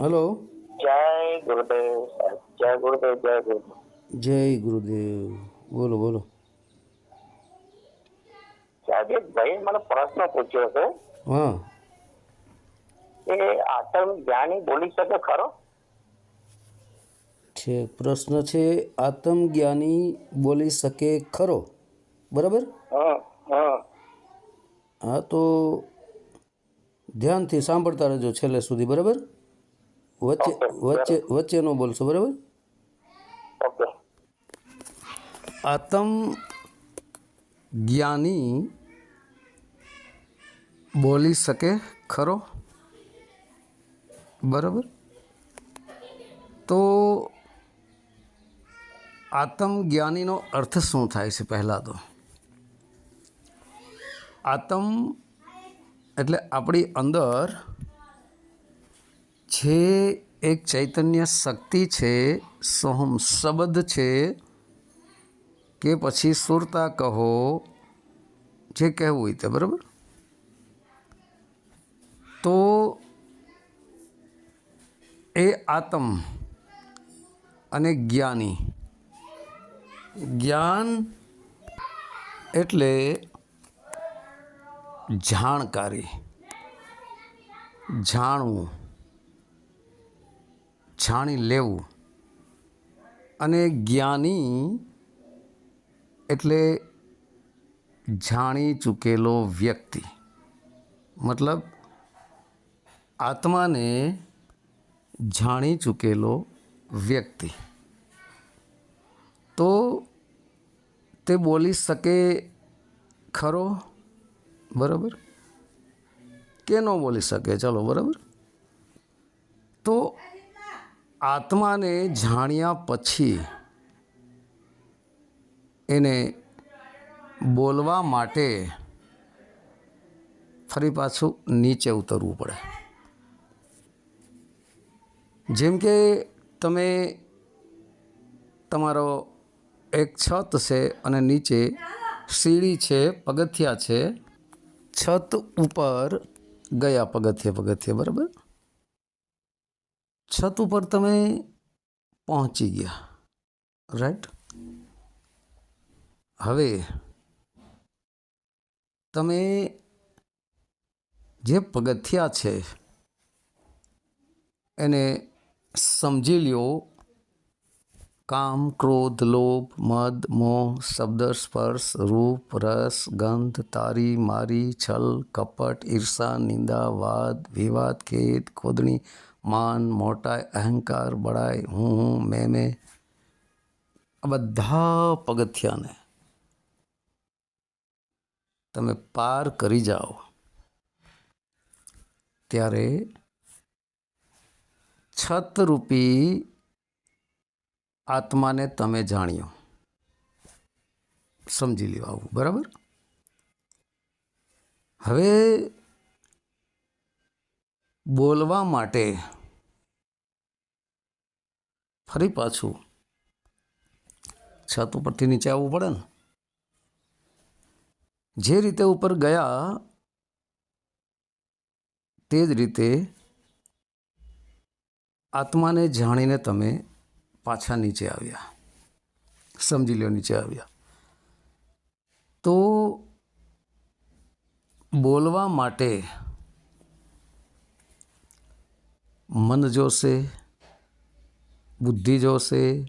Hello. જય ગુરુદેવ. જય ગુરુદેવ જય ગુરુદેવ. જય ગુરુદેવ. બોલો બોલો. એક ભાઈ મને પ્રશ્ન પૂછ્યો છે. હા. એ આત્મ જ્ઞાની બોલી શકે ખરો? છે પ્રશ્ન છે આત્મજ્ઞાની બોલી શકે ખરો? બરાબર? હા તો ધ્યાનથી સાંભળતા રહેજો છેલ્લે સુધી બરાબર? વચ્ચે વચ્ચે વચ્ચેનો બોલશો બરાબર? આતમ જ્ઞાની બોલી શકે ખરો? બરાબર? તો આતમ જ્ઞાનીનો અર્થ શું થાય છે પહેલાં તો? આત્મ એટલે આપણી અંદર જે એક ચૈતન્ય શક્તિ છે, સોહમ શબ્દ છે, કે પછી સુરતા કહો, જે કહેવું હોય તે, બરાબર? તો એ આત્મ અને જ્ઞાની. જ્ઞાન એટલે જાણકારી, જાણવું. જાણી લેવું અને જ્ઞાની એટલે જાણી ચૂકેલો વ્યક્તિ. મતલબ આત્માને જાણી ચૂકેલો વ્યક્તિ. તો તે બોલી શકે ખરો? બરાબર? કે ન બોલી શકે? ચલો, બરાબર? તો આત્માને જાણ્યા પછી એને બોલવા માટે ફરી પાછું નીચે ઉતરવું પડે. જેમ કે તમે તમારો એક છત છે અને નીચે સીડી છે, પગથિયા છે, છત ઉપર ગયા પગથિયે પગથિયે, બરાબર? છત ઉપર તમે પહોંચી ગયા. રાઈટ હવે તમે જે પગથિયા છે, એને સમજી લ્યો. કામ, ક્રોધ, લોભ, મદ, મોહ, શબ્દ, સ્પર્શ, રૂપ, રસ, ગંધ, તારી, મારી, છલ, કપટ, ઈર્ષા, નિંદા, વાદ, વિવાદ, ખેદ, ખોદણી માન, મોટાઈ, અહંકાર બળાય હું હું, મેં મેં. આ બધા પગથિયાને તમે પાર કરી જાઓ. ત્યારે છતરૂપી આત્માને તમે જાણ્યો. સમજી લ્યો આવું, બરાબર? હવે બોલવા માટે. ફરી પાછું. છત ઉપરથી નીચે આવવું પડે ને? જે રીતે ઉપર ગયા, તે જ રીતે આત્માને જાણીને તમે પાછા નીચે આવ્યા. સમજી લો નીચે આવ્યા. તો બોલવા માટે મન જોશે, બુદ્ધિ જોશે,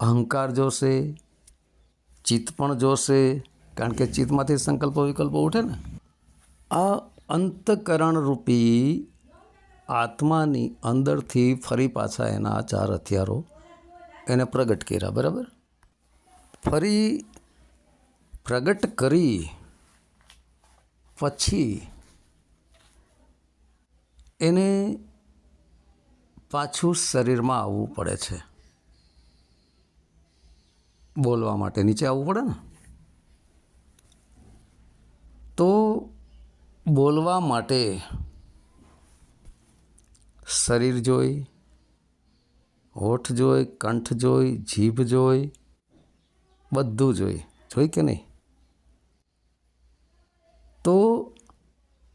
અહંકાર જોશે, ચિત્ત પણ જોશે. કારણ કે ચિત્તમાંથી સંકલ્પ, વિકલ્પો ઉઠે ને. આ અંતકરણરૂપી આત્માની અંદરથી ફરી પાછા એના ચાર હથિયારો એને પ્રગટ કર્યા, બરાબર? ફરી પ્રગટ કરી, પછી એને પાછું શરીરમાં આવવું પડે છે. બોલવા માટે નીચે આવવું પડે ને? તો બોલવા માટે શરીર જોઈ, હોઠ જોઈ, કંઠ જોઈ, જીભ જોઈ, બધું જોઈ. જોઈ કે નહીં? તો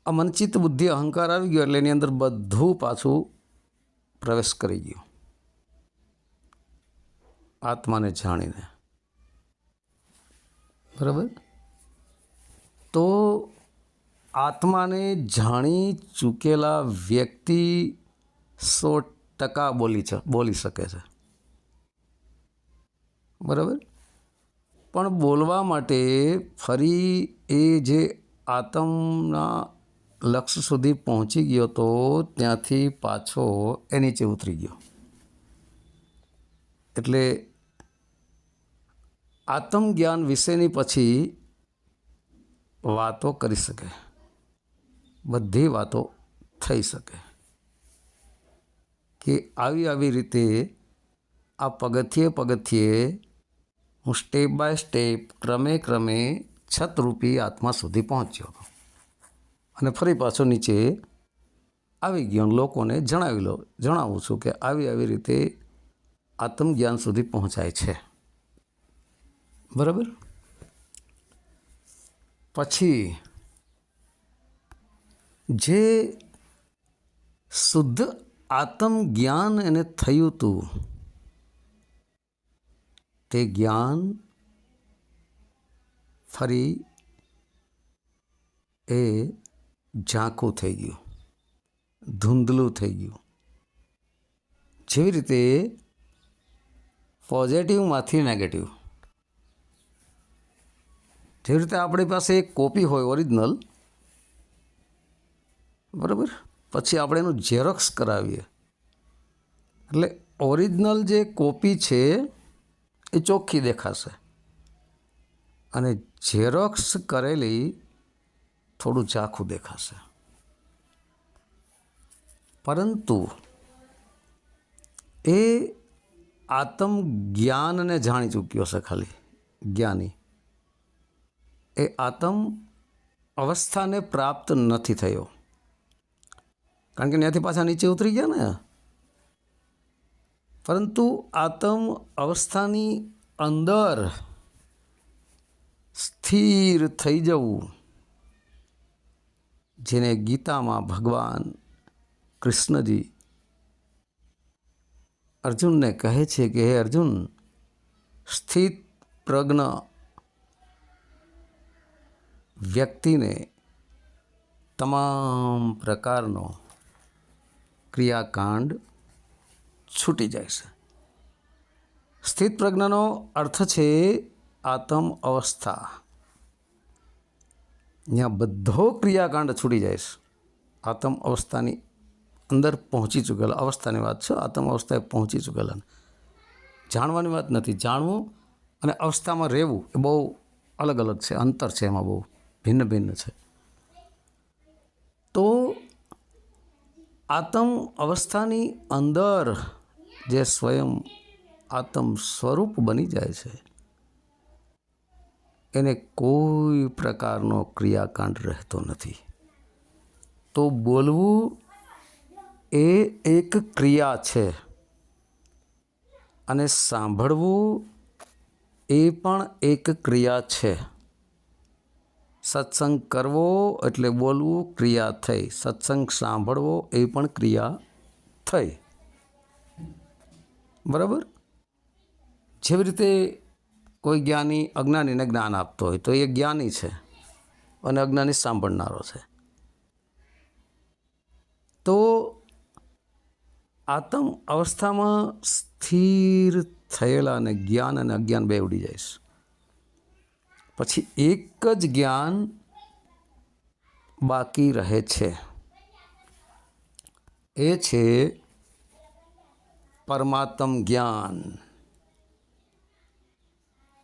આ બુદ્ધિ અહંકાર આવી ગયો એટલે એની અંદર બધું પાછું પ્રવેશ કરી ગયો. આત્માને જાણીને. બરાબર? તો આત્માને જાણી ચૂકેલા વ્યક્તિ સો ટકા બોલી છે બોલી શકે છે. બરાબર? પણ બોલવા માટે ફરી એ જે આત્મના લક્ષ્ય સુધી પહોંચી ગયો તો ત્યાંથી પાછો એ નીચે ઉતરી ગયો. એટલે આત્મજ્ઞાન વિશેની પછી વાતો કરી શકે. બધી વાતો થઈ શકે. કે આવી આવી રીતે આ પગથિયે પગથિયે હું સ્ટેપ બાય સ્ટેપ ક્રમે ક્રમે છતરૂપી આત્મા સુધી પહોંચ્યો. હતો અને ફરી પાછો નીચે આવી ગયો લોકોને જણાવી લો જણાવું છું કે આવી આવી રીતે આત્મજ્ઞાન સુધી પહોંચાય છે. બરાબર? પછી જે શુદ્ધ આત્મજ્ઞાન એને થયું હતું તે જ્ઞાન ફરી એ ઝાંખું થઈ ગયું. ધૂંધલું થઈ ગયું. જેવી રીતે પોઝિટિવમાંથી નેગેટિવ જેવી રીતે આપણી પાસે એક કોપી હોય ઓરિજિનલ બરાબર? પછી આપણે એનું ઝેરોક્સ કરાવીએ. એટલે ઓરિજિનલ જે કોપી છે એ ચોખ્ખી દેખાશે. અને ઝેરોક્સ કરેલી થોડું ઝાખું દેખાશે. પરંતુ એ આત્મ જ્ઞાનને જાણી ચૂક્યો છે ખાલી, જ્ઞાની. એ આત્મ અવસ્થાને પ્રાપ્ત નથી થયો. કારણ કે ત્યાંથી પાછા નીચે ઉતરી ગયા ને. પરંતુ આત્મ અવસ્થાની અંદર સ્થિર થઈ જવું જેને ગીતામાં ભગવાન કૃષ્ણજી અર્જુનને કહે છે કે, હે અર્જુન, સ્થિત પ્રજ્ઞ વ્યક્તિને તમામ પ્રકારનો ક્રિયાકાંડ છૂટી જાય છે. સ્થિત પ્રજ્ઞનો અર્થ છે આત્મ અવસ્થા. ત્યાં બધો ક્રિયાકાંડ છૂટી જાય છે. આત્મ અવસ્થાની અંદર પહોંચી ચૂકેલા. અવસ્થાની વાત છે, આત્મ અવસ્થાએ પહોંચી ચૂકેલા જાણવાની વાત નથી, જાણવું અને અવસ્થામાં રહેવું એ બહુ અલગ અલગ છે, અંતર છે એમાં બહુ, ભિન્ન ભિન્ન છે. તો આત્મ અવસ્થાની અંદર જે સ્વયં આત્મ સ્વરૂપ બની જાય છે એને કોઈ પ્રકારનો ક્રિયાકાંડ રહેતો નથી. તો બોલવું એ એક ક્રિયા છે. અને સાંભળવું એ પણ એક ક્રિયા છે. સત્સંગ કરવો એટલે બોલવું ક્રિયા થઈ. સત્સંગ સાંભળવો એ પણ ક્રિયા થઈ. બરાબર? જેવી રીતે કોઈ જ્ઞાની અજ્ઞાનીને જ્ઞાન આપતો હોય તો એ જ્ઞાની છે અને અજ્ઞાની સાંભળનારો છે. તો આત્મ અવસ્થામાં સ્થિર થયેલા અને જ્ઞાન અને અજ્ઞાન બે ઉડી જાય છે. પછી એક જ જ્ઞાન બાકી રહે છે. એ છે પરમાત્મ જ્ઞાન.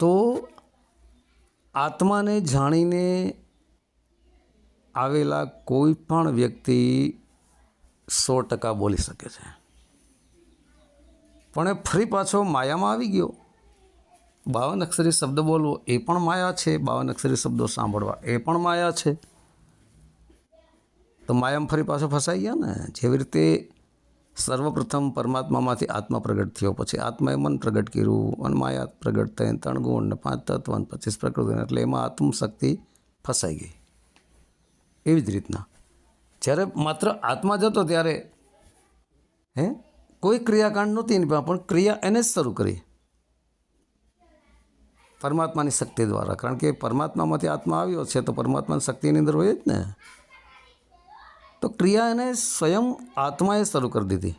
તો આત્માને જાણીને આવેલા કોઈ પણ વ્યક્તિ સો ટકા બોલી શકે છે. પણ એ ફરી પાછો માયામાં આવી ગયો. બાવન અક્ષરી શબ્દ બોલવો એ પણ માયા છે, બાવન અક્ષરી શબ્દો સાંભળવા એ પણ માયા છે. તો માયામાં ફરી પાછો ફસાઈ ગયા ને? જેવી રીતે સર્વપ્રથમ પરમાત્મામાંથી આત્મા પ્રગટ થયો, પછી આત્માએ મન પ્રગટ કર્યું, અને માયા પ્રગટ થઈ ત્રણ ગુણ ને પાંચ તત્વ અને પચીસ પ્રકૃતિ એટલે એમાં આત્મશક્તિ ફસાઈ ગઈ. એવી જ રીતના. જ્યારે માત્ર આત્મા જતો ત્યારે, હે? કોઈ ક્રિયાકાંડ નહોતી એની પણ ક્રિયા એને જ શરૂ કરી. પરમાત્માની શક્તિ દ્વારા. કારણ કે પરમાત્મામાંથી આત્મા આવ્યો છે, તો પરમાત્માની શક્તિની અંદર હોય જ ને. તો ક્રિયા એને સ્વયં આત્માએ શરૂ કરી દીધી.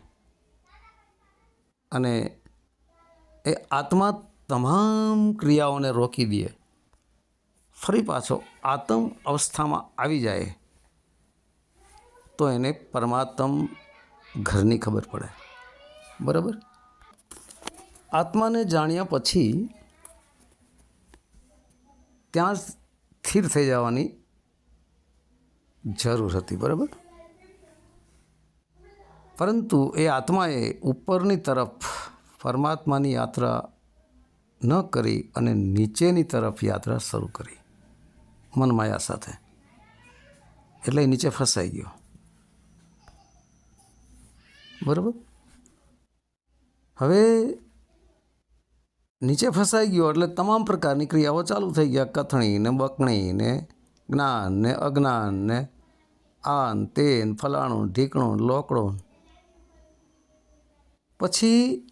અને એ આત્મા તમામ ક્રિયાઓને રોકી દે. ફરી પાછો આત્મ અવસ્થામાં આવી જાય તો એને પરમાત્મ ઘરની ખબર પડે. બરાબર? આત્માને જાણ્યા પછી ત્યાં સ્થિર થઈ જવાની જરૂર હતી. બરાબર? પરંતુ એ આત્માએ ઉપરની તરફ પરમાત્માની યાત્રા ન કરી અને નીચેની તરફ યાત્રા શરૂ કરી. મનમાયા સાથે. એટલે નીચે ફસાઈ ગયો. બરાબર? હવે નીચે ફસાઈ ગયો એટલે તમામ પ્રકારની ક્રિયાઓ ચાલુ થઈ ગયા. કથણી ને બકણી ને જ્ઞાન ને અજ્ઞાન ને આન તેન ફલાણું ઢીકણું લોકડું પછી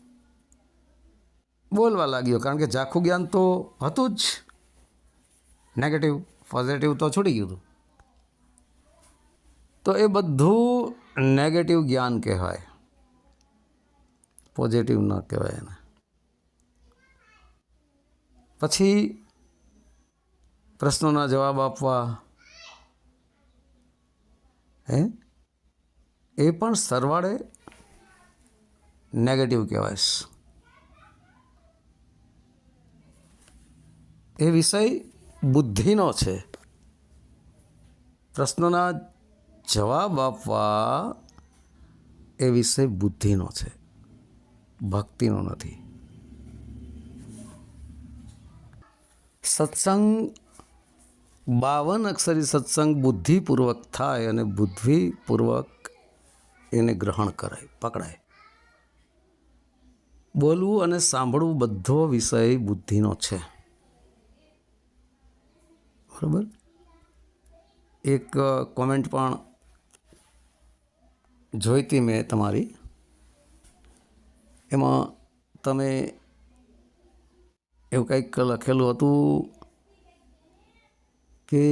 બોલવા લાગ્યો, કારણ કે ઝાખું જ્ઞાન તો હતું જ. નેગેટિવ પોઝિટિવ તો છૂટી ગયું હતું. તો એ બધું નેગેટિવ જ્ઞાન કહેવાય. પોઝિટિવ ન કહેવાય એને. પછી પ્રશ્નોના જવાબ આપવા. હે? એ પણ સરવાળે નેગેટિવ કહેવાય. એ વિષય બુદ્ધિનો છે. પ્રશ્નોના જવાબ આપવા એ વિષય બુદ્ધિનો છે. ભક્તિનો નથી. સત્સંગ બાવન અક્ષરી સત્સંગ બુદ્ધિપૂર્વક થાય અને બુદ્ધિપૂર્વક એને ગ્રહણ કરાય, પકડાય. બોલવું અને સાંભળવું બધો વિષય બુદ્ધિનો છે બરાબર એક કોમેન્ટ પણ જોઈતી મેં તમારી એમાં તમે એવું કંઈક લખેલું હતું કે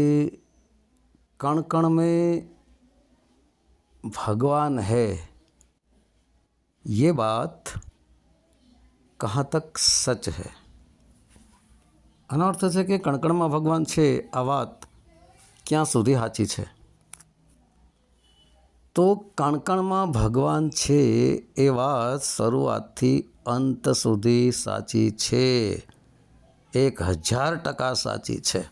કણ કણ में भगवान है ये बात કહા તક સચ હૈ? આનો અર્થ છે કે કણકણમાં ભગવાન છે, આ વાત ક્યાં સુધી સાચી છે? તો કણકણમાં ભગવાન છે એ વાત શરૂઆતથી અંત સુધી સાચી છે. એક હજાર ટકા સાચી છે.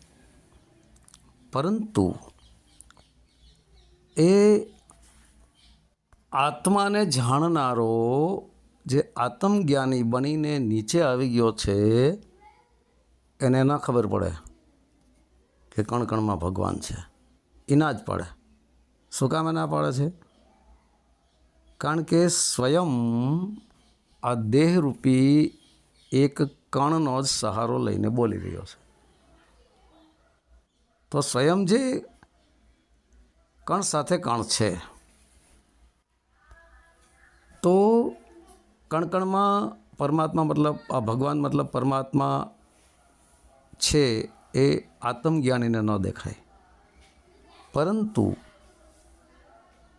પરંતુ એ આત્માને જાણનારો જે આત્મજ્ઞાની બનીને નીચે આવી ગયો છે, એને ન ખબર પડે કે કણ કણમાં ભગવાન છે. એ ના જ પડે. શું કામ ના પાડે છે? કારણ કે સ્વયં આ દેહરૂપી એક કણનો જ સહારો લઈને બોલી રહ્યો છે. તો સ્વયં જે કણ સાથે કણ છે, તો કણકણમાં પરમાત્મા મતલબ, આ ભગવાન મતલબ પરમાત્મા છે એ આત્મજ્ઞાનીને ન દેખાય. પરંતુ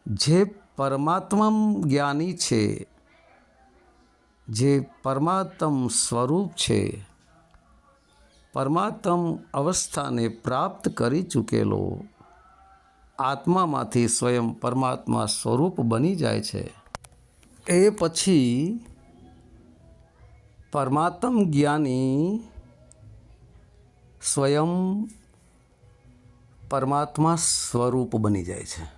જે પરમાત્મા જ્ઞાની છે, જે પરમાત્મ સ્વરૂપ છે, પરમાત્મ અવસ્થાને પ્રાપ્ત કરી ચૂકેલો, આત્મામાંથી સ્વયં પરમાત્મા સ્વરૂપ બની જાય છે. એ પછી પરમાત્મ જ્ઞાની સ્વયં પરમાત્મા સ્વરૂપ બની જાય છે.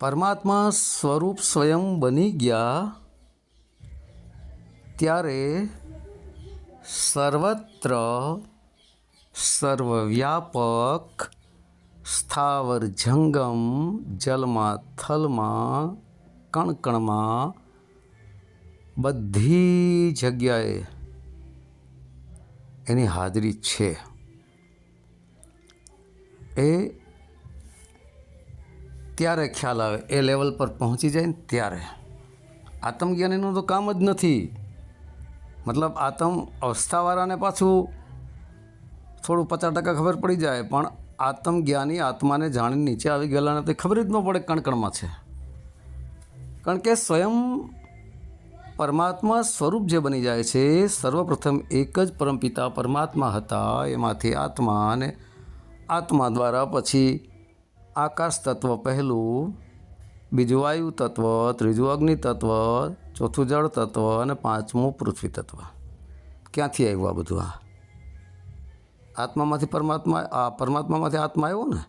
પરમાત્મા સ્વરૂપ સ્વયં બની ગયા ત્યારે સર્વત્ર સર્વવ્યાપક સ્થાવર જંગમ જલમાં થલમાં કણકણમાં બધી જગ્યાએ એની હાજરી છે. એ ત્યારે ખ્યાલ આવે. એ લેવલ પર પહોંચી જાય ને ત્યારે. આત્મજ્ઞાનીનું તો કામ જ નથી. મતલબ આત્મ અવસ્થાવાળાને પાછું થોડું પચાસ ટકા ખબર પડી જાય, પણ આત્મજ્ઞાની આત્માને જાણીને નીચે આવી ગયેલાને તો ખબર જ ન પડે કણકણમાં છે. કારણ કે સ્વયં પરમાત્મા સ્વરૂપ જે બની જાય છે, સર્વપ્રથમ એક જ પરમપિતા પરમાત્મા હતા, એમાંથી આત્મા અને આત્મા દ્વારા પછી આકાશ તત્વ પહેલું, બીજું વાયુ તત્વ, ત્રીજું અગ્નિ તત્વ, ચોથું જળ તત્વ અને પાંચમું પૃથ્વી તત્વ. ક્યાંથી આવ્યું આ બધું? આ આત્મામાંથી પરમાત્મા, આ પરમાત્મામાંથી આત્મા આવ્યો ને?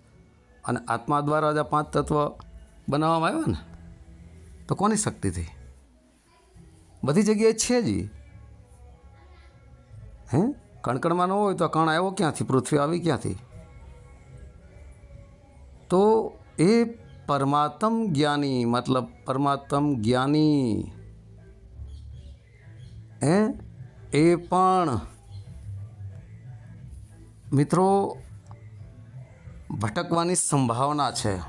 અને આત્મા દ્વારા જ આ પાંચ તત્વ બનાવવામાં આવ્યા ને? તો કોની શક્તિથી? બધી જગ્યાએ છે જ હે? કણકણમાં ન હોય તો કણ આવ્યો ક્યાંથી? પૃથ્વી આવી ક્યાંથી? તો એ પરમાત્મ જ્ઞાની, મતલબ પરમાત્મ જ્ઞાની. હે? એ પણ મિત્રો ભટકવાની સંભાવના છે.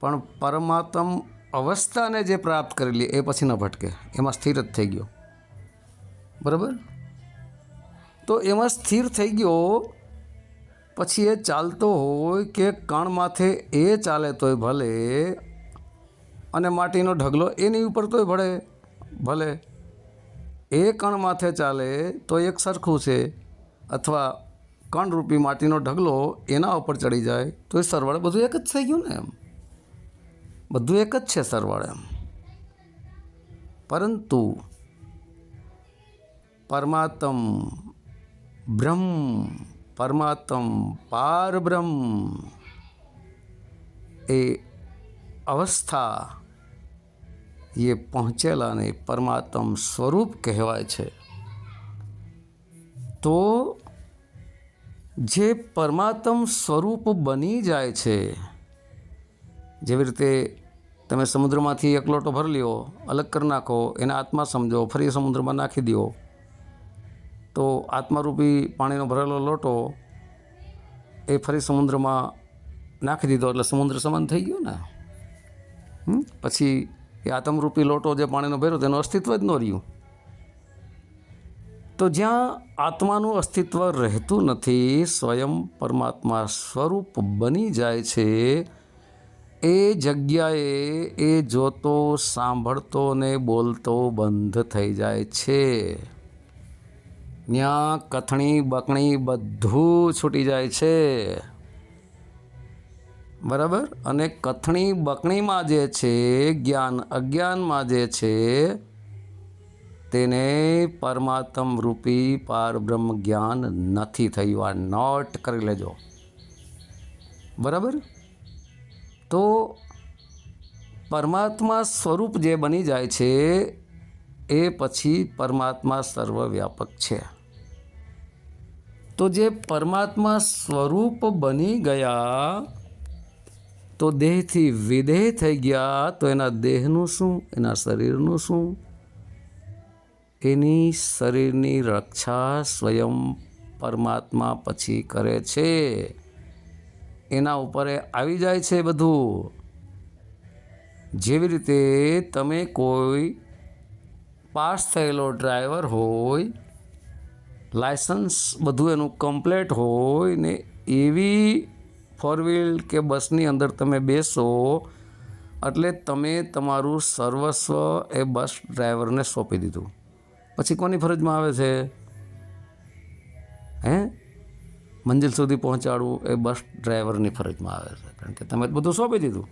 પણ પરમાત્મ અવસ્થાને જે પ્રાપ્ત કરેલી એ પછી ન ભટકે, એમાં સ્થિર જ થઈ ગયો. બરાબર? તો એમાં સ્થિર થઈ ગયો, પછી એ ચાલતો હોય કે કણ માથે એ ચાલે તોય ભલે, અને માટીનો ઢગલો એની ઉપર તોય ભળે, ભલે. એ કણ માથે ચાલે તો એક સરખું છે, અથવા કણરૂપી માટીનો ઢગલો એના ઉપર ચડી જાય, તો એ સરવાળે બધું એક જ થઈ ગયું ને એમ? બધું એક જ છે સરવાળે પરંતુ પરમાત્મ બ્રહ્મ, પરમાત્મ પાર બ્રહ્મ એ અવસ્થા એ પહોંચેલાને પરમાત્મ સ્વરૂપ કહેવાય છે. તો જે પરમાત્મ સ્વરૂપ બની જાય છે, જેવી રીતે તમે સમુદ્રમાંથી એક લોટો ભરી લ્યો, અલગ કરી નાખો, એને આત્મા સમજો, ફરી સમુદ્રમાં નાખી દો તો આત્મારૂપી પાણીનો ભરેલો લોટો એ ફરી સમુદ્રમાં નાખી દીધો, એટલે સમુદ્ર સમાન થઈ ગયો ને? પછી એ આત્મરૂપી લોટો જે પાણીનો ભર્યો તેનું અસ્તિત્વ જ ન રહ્યું. તો જ્યાં આત્માનું અસ્તિત્વ રહેતું નથી, સ્વયં પરમાત્મા સ્વરૂપ બની જાય છે એ જગ્યાએ એ જોતો, સાંભળતો ને બોલતો બંધ થઈ જાય છે. ત્યાં કથણી બકણી બધું છૂટી જાય છે. બરાબર? અને કથણી બકણીમાં જે છે, જ્ઞાન અજ્ઞાનમાં જે છે, તેને પરમાત્મ રૂપી પારબ્રહ્મ જ્ઞાન નથી થયું. આ નોટ કરી લેજો. બરાબર? તો પરમાત્મા સ્વરૂપ જે બની જાય છે, એ પછી પરમાત્મા સર્વવ્યાપક છે. તો જે પરમાત્મા સ્વરૂપ બની ગયા, તો દેહથી વિદેહ થઈ ગયા, તો એના દેહનું શું? એના શરીરનું શું? એની શરીરની રક્ષા સ્વયં પરમાત્મા પછી કરે છે. એના ઉપર આવી જાય છે બધું. જેવી રીતે તમે કોઈ પાસ થયેલો ડ્રાઈવર હોય, લાયસન્સ બધું એનું કમ્પ્લેટ હોય ને એવી ફોર વ્હીલ કે બસની અંદર તમે બેસો, એટલે તમે તમારું સર્વસ્વ એ બસ ડ્રાઈવરને સોંપી દીધું. પછી કોની ફરજમાં આવે છે? હે? મંજિલ સુધી પહોંચાડવું એ બસ ડ્રાઈવરની ફરજમાં આવે છે. કારણ કે તમે બધું સોંપી દીધું.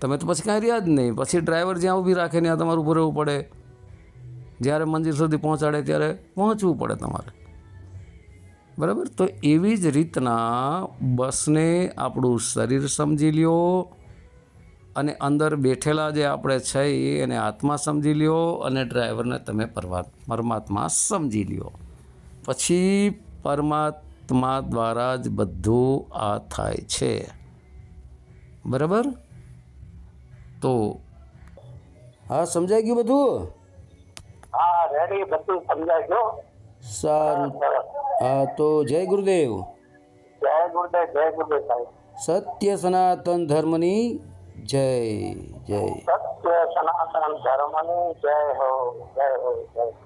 તમે તો પછી કાંઈ રહ્યા જ નહીં. પછી ડ્રાઈવર જ્યાં ઊભી રાખે ત્યાં તમારું ઊભું રહેવું પડે. જ્યારે મંજિલ સુધી પહોંચાડે ત્યારે પહોંચવું પડે તમારે. બરાબર? તો એવી જ રીતના બસને આપણું શરીર સમજી લ્યો અને અંદર બેઠેલા જે આપણે છે એને આત્મા સમજી લ્યો અને ડ્રાઈવરને તમે પરમાત્મા સમજી લ્યો. પછી પરમાત્મા દ્વારા જ બધું આ થાય છે. બરાબર? તો હા સમજાઈ ગયું બધું? હા રેડી બધું ગયો. સારું. હા તો જય ગુરુદેવ. જય ગુરુદેવ જય ગુરુદેવ સાહેબ. સત્ય સનાતન ધર્મની જય જય. સત્ય સનાતન ધર્મની જય હો જય હો જય હો.